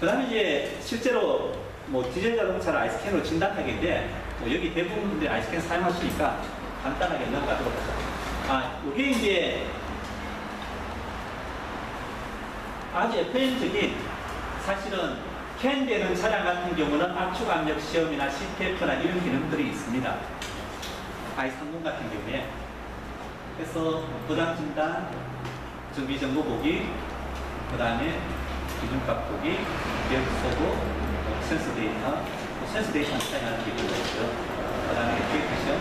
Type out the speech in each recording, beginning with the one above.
그 다음에 이제 실제로 뭐 디젤 자동차를 아이스캔으로 진단하기인데 뭐 여기 대부분 분들이 아이스캔 사용하시니까 간단하게 넘어가도록 하죠. 아, 이게 이제 아주 FM적인 사실은 캔 되는 차량 같은 경우는 압축 압력 시험이나 CPF나 이런 기능들이 있습니다. i30 같은 경우에 그래서 고장 진단, 정비 정보 보기, 그 다음에 기준값 보기, 쏘고, 뭐 센서 데이터, 뭐 센서 데이터는 사용하는 게 별로 없고요. 그 다음에 기획 시험,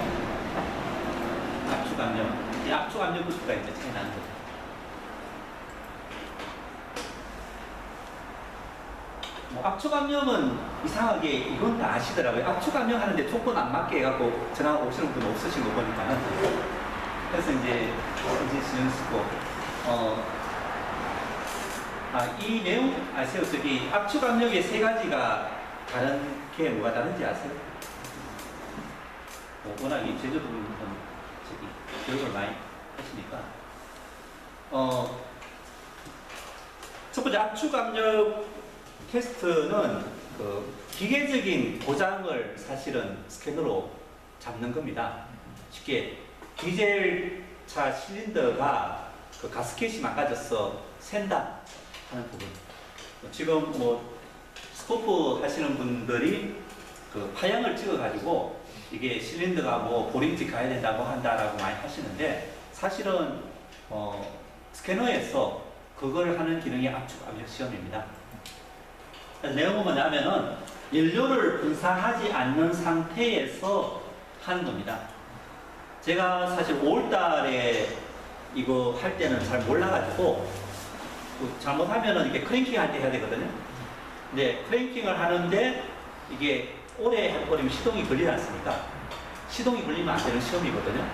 압축 압력, 이 압축 압력 부수가 이제 차이 나는 거죠. 뭐 압축 압력은 이상하게 이건 다 아시더라고요. 압축 압력 하는데 조건 안 맞게 해갖고 전화 오시는 분 없으신 거 보니까는. 그래서 이제 이제 신경 쓰고, 어, 아, 이 내용 아세요? 저기 압축 압력의 세 가지가 다른 게 뭐가 다른지 아세요? 뭐 워낙 이 제조분은 저기 교육을 많이 하시니까. 어, 첫 번째 압축 압력 테스트는 그 기계적인 고장을 사실은 스캐너로 잡는 겁니다. 쉽게 디젤 차 실린더가 그 가스켓이 망가져서 샌다 하는 부분. 뭐 지금 뭐 스코프 하시는 분들이 그 파형을 찍어가지고 이게 실린더가 뭐 보링티 가야 된다고 한다라고 많이 하시는데 사실은 어 스캐너에서 그걸 하는 기능이 압축 압력 시험입니다. 내용은 뭐냐면은 연료를 분사하지 않는 상태에서 하는 겁니다. 제가 사실 5월 달에 이거 할 때는 잘 몰라가지고 그 잘못하면은 이게 크랭킹 할 때 해야 되거든요. 근데 크랭킹을 하는데 이게 오래 해버리면 시동이 걸리지 않습니까? 시동이 걸리면 안 되는 시험이거든요.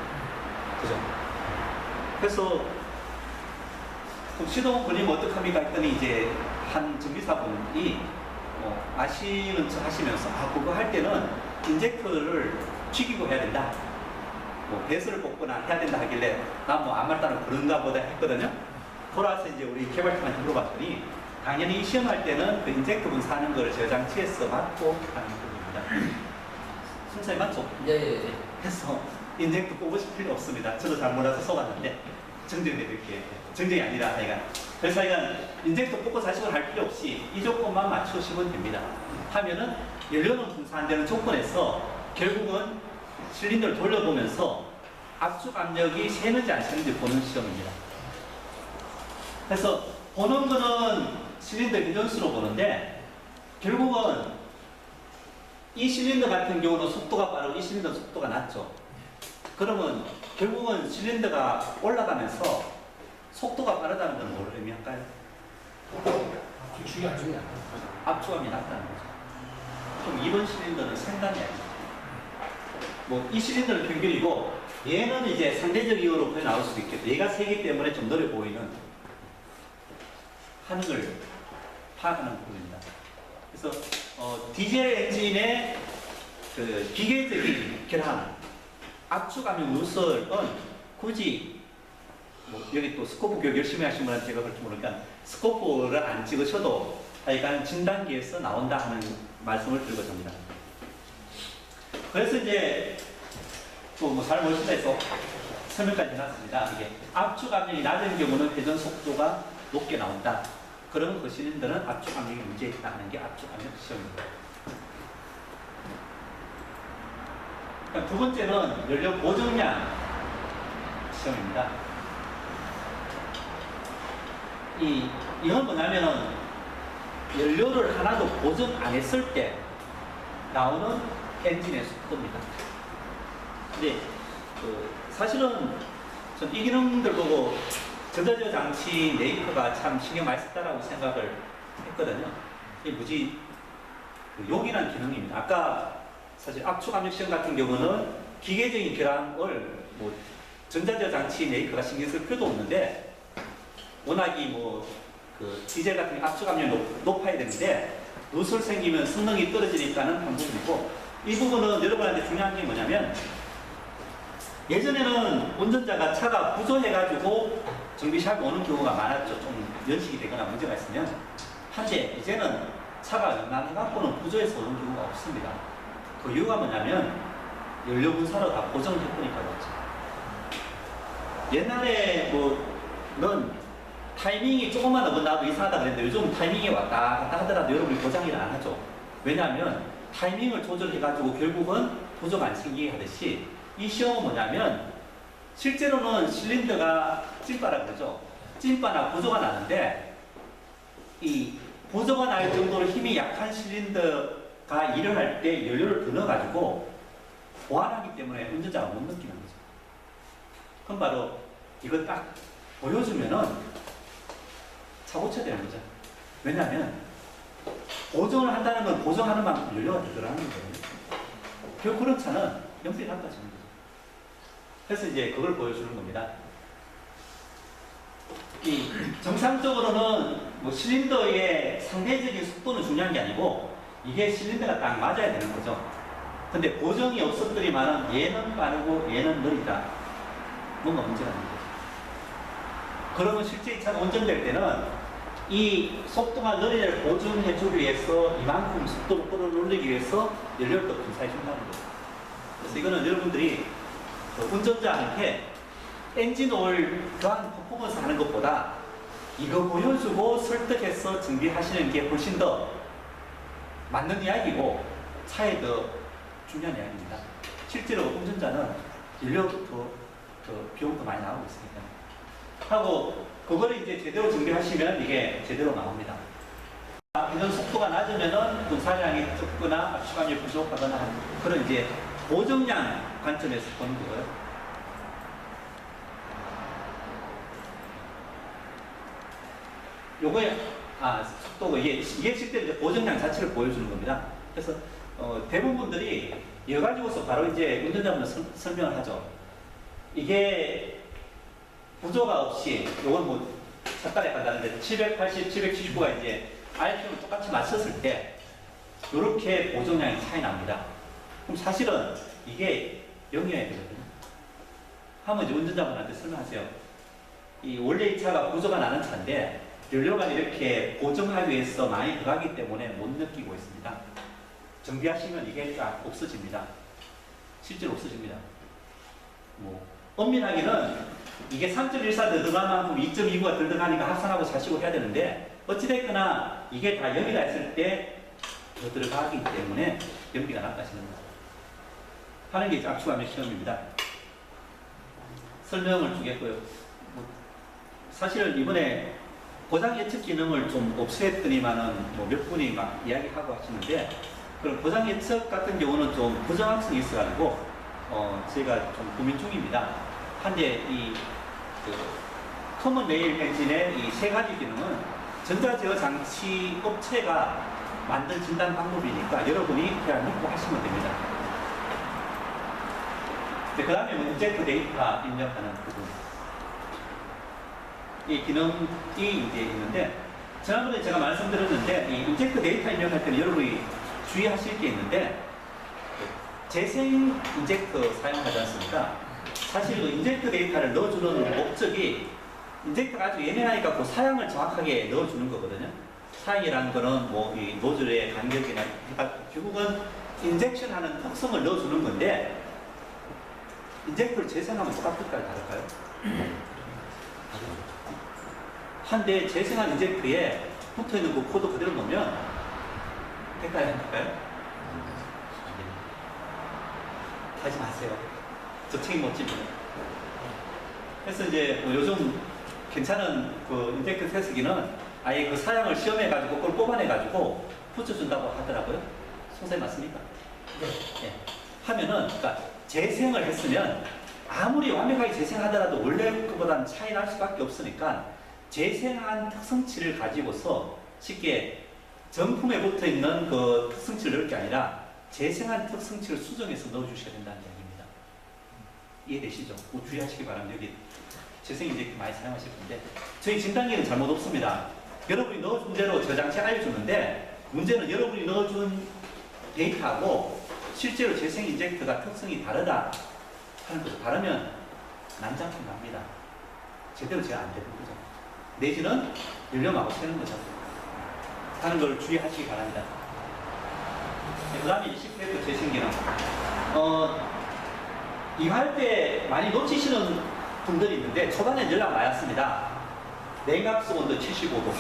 그죠? 그래서 시동 걸리면 어떡합니까 했더니 이제 한 정비사분이 어, 아시는 척 하시면서 아 그거 할 때는 인젝터를 죽이고 해야 된다. 뭐 배수를 뽑거나 해야 된다 하길래 난뭐 아무렇다는 그런가 보다 했거든요. 돌아와서 이제 우리 개발팀한테 물어봤더니 당연히 시험할 때는 그 인젝터 분사하는 거를 저장치에서 맞고 하는 겁니다. 순서에 맞죠? 예, 예, 예. 해서 인젝터 뽑으실 필요 없습니다. 저도 잘 몰라서 써봤는데 정정해드릴게요. 정정이 아니라 하여간. 그래서 하여간 인젝터 뽑고 자식을 할 필요 없이 이 조건만 맞추시면 됩니다. 하면은 연료는 분사 안 되는 조건에서 결국은 실린더를 돌려보면서 압축 압력이 새는지 안 새는지 보는 시험입니다. 그래서 보는 거는 실린더 기전수로 보는데 결국은 이 실린더 같은 경우는 속도가 빠르고 이 실린더 속도가 낮죠. 그러면 결국은 실린더가 올라가면서 속도가 빠르다는 건 뭘 의미할까요? 축이 안. 압축함이 낮다는 거죠. 그럼 이번 실린더는 생각이 아니죠. 뭐이 실린더는 평균이고 얘는 이제 상대적 이유로 거의 나올 수도 있겠죠. 얘가 세기 때문에 좀 느려 보이는 하는 걸 파악하는 부분입니다. 그래서 어, 디젤 엔진의 그 기계적인 결함, 압축 압력 누설은 굳이 뭐 여기 또 스코프 교육 열심히 하신 분한테 제가 그렇게 모르니까 스코프를 안 찍으셔도 하여간 진단기에서 나온다 하는 말씀을 드리고자 합니다. 그래서 이제 또뭐잘 모르신다 해서 설명까지 해놨습니다. 이게 압축 압력이 낮은 경우는 회전 속도가 높게 나온다. 그런 그 실린더는 압축 압력이 문제 있다 하는 게 압축 압력 시험입니다. 그러니까 두 번째는 연료 보정량 시험입니다. 이 이건 뭐냐면은 연료를 하나도 보정 안 했을 때 나오는 엔진의 속도입니다. 근데 그 사실은 전 이 기능들 보고 전자제어 장치 메이커가 참 신경 많이 썼다라고 생각을 했거든요. 이게 무지 그 욕이란 기능입니다. 아까 사실 압축 압력 시험 같은 경우는 기계적인 결함을 뭐 전자제어 장치 메이커가 신경 쓸 필요도 없는데 워낙이 뭐그 디젤 같은 게 압축 압력이 높, 높아야 되는데 누설 생기면 성능이 떨어지니까는 한 부분이고 이 부분은 여러분한테 중요한 게 뭐냐면 예전에는 운전자가 차가 부조해가지고 정비샵에 오는 경우가 많았죠. 좀 연식이 되거나 문제가 있으면. 한데 이제는 차가 연난해갖고는 구조에서 오는 경우가 없습니다. 그 이유가 뭐냐면 연료 분사로 다 고정을 해보니까 그렇죠. 옛날에 뭐는 타이밍이 조금만 더 나도 이상하다 그랬는데 요즘 타이밍이 왔다 갔다 하더라도 여러분이 고장을 안 하죠. 왜냐하면 타이밍을 조절해가지고 결국은 부족 안 생기게 하듯이 이 시험은 뭐냐면 실제로는 실린더가 찐바라 그러죠. 찐바나 보조가 나는데 이 보조가 날 정도로 힘이 약한 실린더가 할때 연료를 더 넣어가지고 보완하기 때문에 운전자가 못 느끼는 거죠. 그럼 바로 이거 딱 보여주면은 사고 쳐야 되는 거죠. 왜냐하면 보정을 한다는 건 보정하는 만큼 연료가 더 들어가는 거예요. 결국 그런 차는 연필이 나빠지는 거죠. 그래서 이제 그걸 보여주는 겁니다. 이 정상적으로는 뭐 실린더의 상대적인 속도는 중요한 게 아니고 이게 실린더가 딱 맞아야 되는 거죠. 근데 보정이 없었더니만은 얘는 빠르고 얘는 느리다. 뭔가 문제가 있는 거죠. 그러면 실제 이 차가 운전될 때는 이 속도가 느리를 보증해 주기 위해서 이만큼 속도를 끌어올리기 위해서 연료를 더 분사해 준다는 거죠. 그래서 이거는 여러분들이 그 운전자한테 엔진 오일 더한 퍼포먼스 하는 것보다 이거 보여주고 설득해서 준비하시는 게 훨씬 더 맞는 이야기고 차에 더 중요한 이야기입니다. 실제로 운전자는 연료도 더, 더 비용도 많이 나오고 있으니까. 하고 그거를 이제 제대로 준비하시면 이게 제대로 나옵니다. 아, 이런 속도가 낮으면은 분사량이 적거나 압축감이 부족하거나 그런 이제 보정량 관점에서 보는 거예요. 요거에 아 속도가 이게 실제 이제 보정량 자체를 보여주는 겁니다. 그래서 어, 대부분들이 이거 가지고서 바로 이제 운전자분 설- 설명을 하죠. 이게 구조가 없이 요건 뭐 잠깐 약간 다른데 780, 779가 이제 RPM 똑같이 맞췄을 때 이렇게 보정량이 차이 납니다. 그럼 사실은 이게 0이어야 되거든요. 한번 이제 운전자분한테 설명하세요. 이 원래 이 차가 구조가 나는 차인데 연료가 이렇게 보정하기 위해서 많이 들어가기 때문에 못 느끼고 있습니다. 정비하시면 이게 쫙 없어집니다. 실제로 없어집니다. 뭐 엄밀하게는 이게 3.14더 들어간 만큼 2.29가 더 들어가니까 합산하고 자식고 해야 되는데 어찌됐거나 이게 다 연비가 있을 때 더 들어가기 때문에 연비가 나빠지는 거죠. 하는 게 이제 압축함의 시험입니다. 설명을 주겠고요. 뭐 사실 이번에 고장 예측 기능을 좀 없앴더니만은 뭐 몇 분이 막 이야기하고 하시는데 그럼 고장 예측 같은 경우는 좀 부정확성이 있어가지고 어 제가 좀 고민 중입니다. 한데 이 그 커먼 레일 엔진의 이 세 가지 기능은 전자제어 장치 업체가 만든 진단 방법이니까 여러분이 그냥 믿고 하시면 됩니다. 그 다음에 문제크 데이터 입력하는 부분. 이 기능이 이제 있는데 지난번에 제가 말씀드렸는데 이 인젝트 데이터 입력할 때는 여러분이 주의하실 게 있는데 재생 인젝트 사용하지 않습니까? 사실 그 인젝트 데이터를 넣어주는 목적이 인젝트가 아주 예민하니까 그 사양을 정확하게 넣어주는 거거든요. 사양이라는 거는 뭐 이 노즐의 간격이나 결국은 인젝션 하는 특성을 넣어주는 건데 인젝트를 재생하면 똑같을까요? 다를까요? 한데 재생한 인젝트에 붙어 있는 그 코드 그대로 넣으면 될까요? 안 될까요? 하지 마세요. 저 책임 못 집니다. 그래서 이제 뭐 요즘 괜찮은 그 인젝트 세수기는 아예 그 사양을 시험해가지고 그걸 뽑아내가지고 붙여준다고 하더라고요. 선생님 맞습니까? 네. 하면은, 그러니까 재생을 했으면 아무리 완벽하게 재생하더라도 원래 것보다는 차이 날 수밖에 없으니까 재생한 특성치를 가지고서 쉽게 정품에 붙어 있는 그 특성치를 넣을 게 아니라 재생한 특성치를 수정해서 넣어주셔야 된다는 이야기입니다. 이해되시죠? 꼭 주의하시기 바랍니다. 여기 재생 인젝트 많이 사용하실 건데 저희 진단기는 잘못 없습니다. 여러분이 넣어준 대로 저장치 알려주는데 문제는 여러분이 넣어준 데이터하고 실제로 재생 인젝트가 특성이 다르다 하는 거죠. 다르면 난장품 납니다. 제대로 제가 안 되는 거죠. 내지는 연료하고 새는 거죠. 하는 걸 주의하시기 바랍니다. 그 다음에 20회부터 재생 기능. 어, 이거 할때 많이 놓치시는 분들이 있는데 초반에 연락 많았습니다. 냉각수 온도 75도.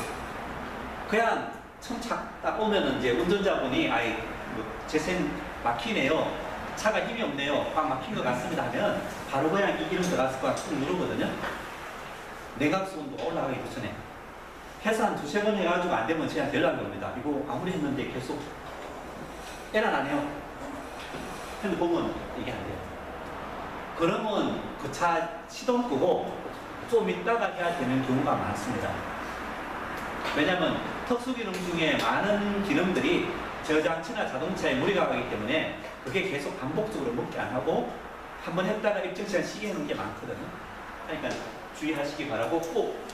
그냥 청착 딱 오면은 이제 운전자분이 아이 뭐 재생 막히네요. 차가 힘이 없네요. 꽉 막힌 것 같습니다 하면 바로 그냥 이 기름 들어갔을 거툭 누르거든요. 냉각수 온도 올라가기 전에. 해서 한 두세 번 해가지고 안 되면 저한테 연락이 옵니다. 이거 아무리 했는데 계속 에러 나네요. 핸드폰은 이게 안 돼요. 그러면 그 차 시동 끄고 좀 있다가 해야 되는 경우가 많습니다. 왜냐하면 특수기능 중에 많은 기능들이 저장치나 자동차에 무리가 가기 때문에 그게 계속 반복적으로 먹지 안 하고 한 번 했다가 일정 시간 쉬게 하는 게 많거든요. 그러니까 주의하시기 바라고 꼭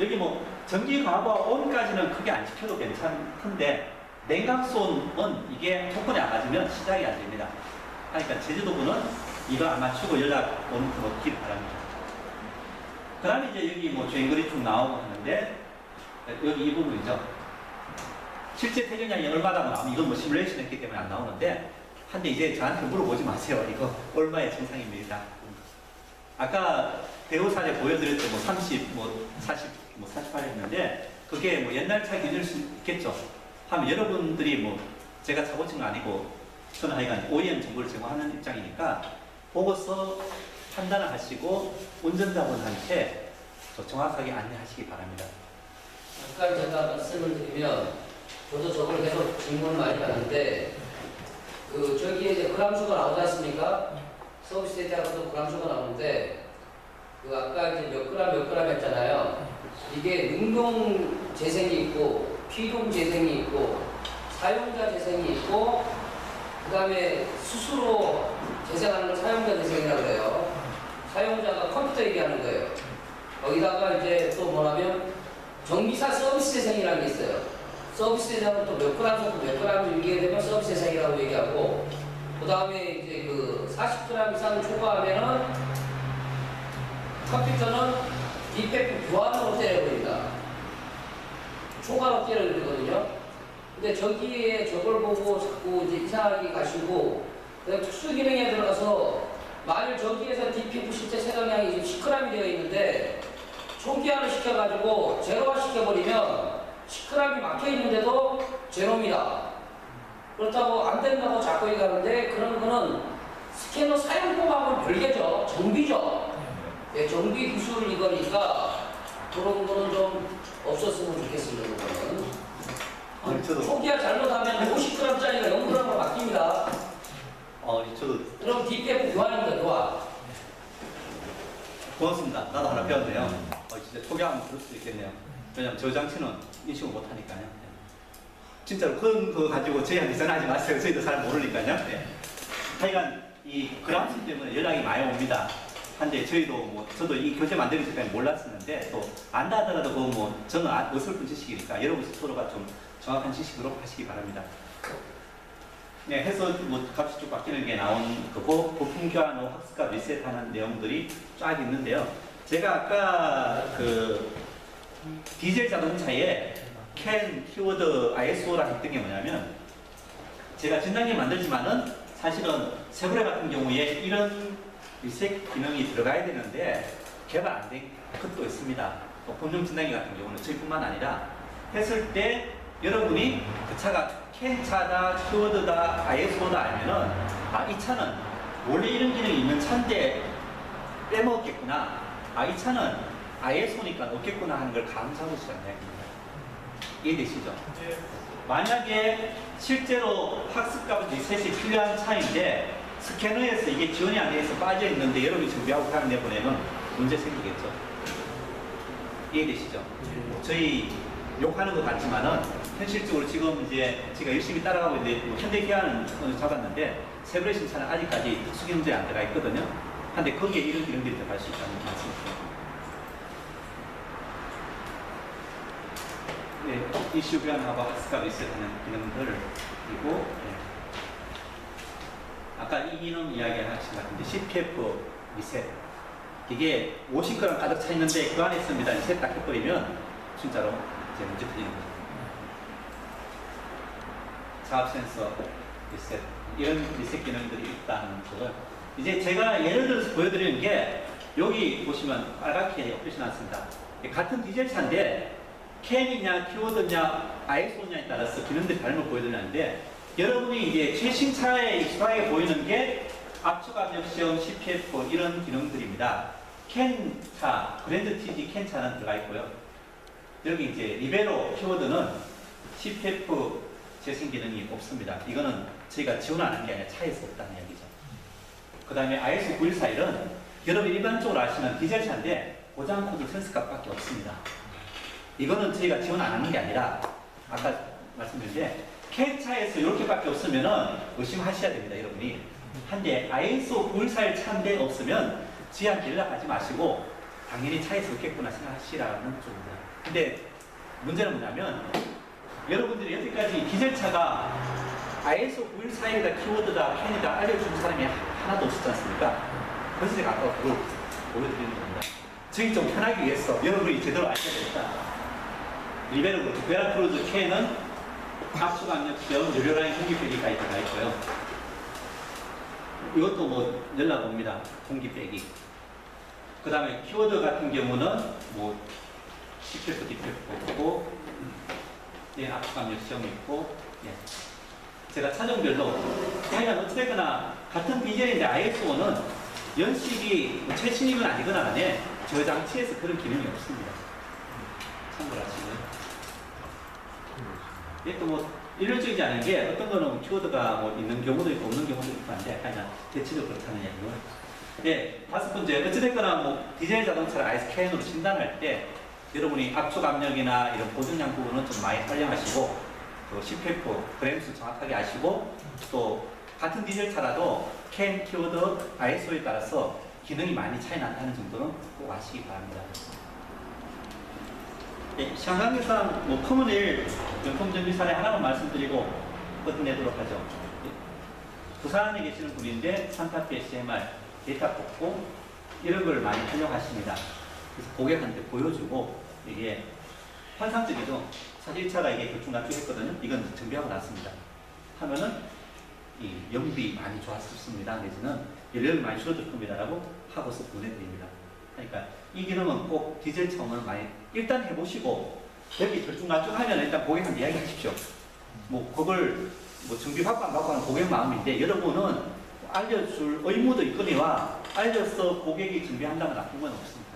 여기 뭐 전기 과부하 온까지는 크게 안 시켜도 괜찮던데 냉각수온은 이게 조건이 안 맞으면 시작이 안 됩니다. 그러니까 제주도분은 이거 안 맞추고 연락 오는 분 없길 바랍니다. 그 다음에 이제 여기 뭐 주행거리 쭉 나오고 하는데 여기 이 부분이죠. 실제 태경량이 얼마다고 나오면 이건 뭐 시뮬레이션 했기 때문에 안 나오는데 한데 이제 저한테 물어보지 마세요. 이거 얼마의 정상입니다. 아까 대우사에 보여드렸던 뭐 30, 뭐 40, 뭐 48 했는데 그게 뭐 옛날 차 기준일 수 있겠죠. 하면 여러분들이 뭐 제가 차고친 거 아니고 저는 하여간 OEM 정보를 제공하는 입장이니까 보고서 판단을 하시고 운전자분한테 더 정확하게 안내하시기 바랍니다. 아까 제가 말씀을 드리면 저도 저걸 계속 질문을 많이 받는데 그 저기에 이제 그람수가 나오지 않습니까? 서비스에 대하고도 그람수가 나오는데 그 아까 이제 몇 그램 몇 그램 했잖아요. 이게 능동 재생이 있고 피동 재생이 있고 사용자 재생이 있고 그 다음에 스스로 재생하는 걸 사용자 재생이라고 해요. 사용자가 컴퓨터 얘기하는 거예요. 거기다가 이제 또 뭐냐면 정비사 서비스 재생이라는 게 있어요. 서비스 재생은 또몇 그램 정도 몇 그램 얘기게 되면 서비스 재생이라고 얘기하고 그 다음에 이제 그 40g 이상 초과하면은 컴퓨터는 디펙트 교환으로 때려버립니다. 초과로 때려버리거든요. 근데 저기에 저걸 보고 자꾸 이제 이상하게 가시고 그다음 특수 기능에 들어가서 만일 저기에서 DPF 실제 세정량이 지금 10g이 되어 있는데 초기화를 시켜가지고 제로화 시켜버리면 10g이 막혀 있는데도 제로입니다. 그렇다고 안 된다고 자꾸 얘기하는데 그런 거는 스캐너 사용법하고는 별개죠. 정비죠. 예, 정비 기술 이거니까 그런 거는 좀 없었으면 좋겠습니다. 그거는. 저도- 초기화 잘못하면 50g짜리가 0g으로 바뀝니다. 어, 저도 그럼 DPF 교환입니다. 교환. 고맙습니다. 나도 하나 배웠네요. 어, 진짜 초기화하면 그럴 수도 있겠네요. 왜냐면 저 장치는 인식을 못하니까요. 네. 진짜로 그런 거 가지고 저희한테 전화하지 마세요. 저희도 잘 모르니까요. 네. 하여간 이 그람수 때문에 연락이 많이 옵니다. 한데 저희도 뭐 저도 이 교재 만들기 전까지 몰랐었는데 또 안다 하더라도 그뭐 저는 아- 어설픈 지식이니까 여러분 스스로가 좀 정확한 지식으로 하시기 바랍니다. 네, 해서 뭐 값이 쭉 바뀌는 게 나온 거고 부품 교환 후 학습값 리셋하는 내용들이 쫙 있는데요. 제가 아까 그 디젤 자동차에 캔 키워드 ISO라 했던 게 뭐냐면 제가 진단기 만들지만은 사실은 세브레 같은 경우에 이런 리셋 기능이 들어가야 되는데 개발 안 된 것도 있습니다. 또 본점 진단기 같은 경우는 저희뿐만 아니라 했을 때 여러분이 그 차가 캔 차다, 키워드다, ISO다 알면은 아 이 차는 원래 이런 기능이 있는 차인데 빼먹었겠구나. 아 이 차는 ISO니까 없겠구나 하는 걸 감사하시는 이야기입니다. 이해되시죠? 이제 만약에 실제로 학습값 리셋이 필요한 차인데 스캐너에서 이게 지원이 안 돼서 빠져 있는데 여러분이 준비하고 그냥 내보내면 문제 생기겠죠. 이해되시죠? 저희 욕하는 것 같지만은 현실적으로 지금 이제 제가 열심히 따라가고 있는데 뭐 현대 손을 잡았는데 세브레 신차는 아직까지 특수기능제에 안 들어가 있거든요. 근데 거기에 이런 기능들이 들어갈 수 있다는 말씀이죠. 네, 이슈 변하고 학습과 리셋하는 기능들 그리고 네. 아까 이 기능 이야기 하신 것 같은데 CPF 리셋 이게 50g 가득 차 있는데 그 안에 있습니다. 리셋 딱 해버리면 진짜로 이제 문제 터지는 거죠. 자압 센서 리셋 이런 리셋 기능들이 있다는 거고요. 이제 제가 예를 들어서 보여드리는 게 여기 보시면 빨갛게 표시 났습니다. 같은 디젤 차인데 캔이냐 키워드냐 아이소냐에 따라서 기능들이 다른 걸 보여드리는데 여러분이 이제 최신 차에 익숙하게 보이는 게 압축 압력 시험, CPF 이런 기능들입니다. 캔 차, 브랜드 TG 캔 차는 들어가 있고요. 여기 이제 리베로 키워드는 CPF 재생 기능이 없습니다. 이거는 저희가 지원 안한게 아니라 차에서 없다는 이야기죠. 그 다음에 ISO 914일은 여러분 일반적으로 아시는 디젤 차인데 고장 코드 센스 값밖에 없습니다. 이거는 저희가 지원 안 하는 게 아니라 아까 말씀드린 게 캔차에서 이렇게밖에 없으면은 의심하셔야 됩니다, 여러분이. 한데 ISO 914일 차인데 없으면 지한테 연락하지 마시고 당연히 차에서 없겠구나 생각하시라는 쪽입니다. 근데 문제는 뭐냐면 여러분들이 여태까지 디젤차가 ISO 914이다 키워드다 캔이다 알려준 사람이 하나도 없었지 않습니까? 그래서 제가 아까 그걸 보여드리는 겁니다. 저희 좀 편하기 위해서 여러분이 제대로 아셔야 되겠다. 리베르. 베라크루즈 캔은 압축 압력 시험 유료라인 공기 빼기가 들어가 있고요. 이것도 뭐 연락 옵니다. 공기 빼기. 그 다음에 키워드 같은 경우는 뭐 CPF, DPF 있고 예, 압축 압력 시험이 있고 예. 제가 차종별로 하여간 어찌됐거나 같은 디젤인데 ISO는 연식이 뭐 최신이건 아니거나 간에 저 장치에서 그런 기능이 없습니다. 참고하시고요. 이게 또뭐 일률적이지 않은 게 어떤 거는 키워드가 뭐 있는 경우도 있고 없는 경우도 있고 한데 하여간 대체적으로 그렇다는 얘기고요. 예, 다섯 번째 어찌됐거나 뭐 디젤 자동차를 아이스캔으로 진단할 때 여러분이 압축 압력이나 이런 보증량 부분은 좀 많이 활용하시고 또 CPF 그램수 정확하게 아시고 또 같은 디젤 차라도 캔 키워드 ISO에 따라서 기능이 많이 차이 난다는 정도는 꼭 아시기 바랍니다. 예, 상황에서 뭐 커먼일 명품 정비 사례 하나만 말씀드리고 끝내도록 하죠. 예, 부산에 계시는 분인데 산타페 SMR 데이터 뽑고 이런 걸 많이 활용하십니다. 그래서 고객한테 보여주고 이게 환상적이죠. 사실 이 차가 이게 교충납축 했거든요. 이건 정비하고 났습니다. 하면은 이 연비 많이 좋았습니다. 내지는 연료를 많이 줄어들 겁니다라고 하고서 보내드립니다. 그러니까 이 기능은 꼭 디젤 차원을 많이 일단 해보시고 여기 들쭉날쭉 하면 일단 고객한테 이야기하십시오. 뭐 그걸 뭐 정비 받고 안 받고 하는 고객 마음인데 여러분은 알려줄 의무도 있거니와 알려서 고객이 준비한다면 나쁜 건 없습니다.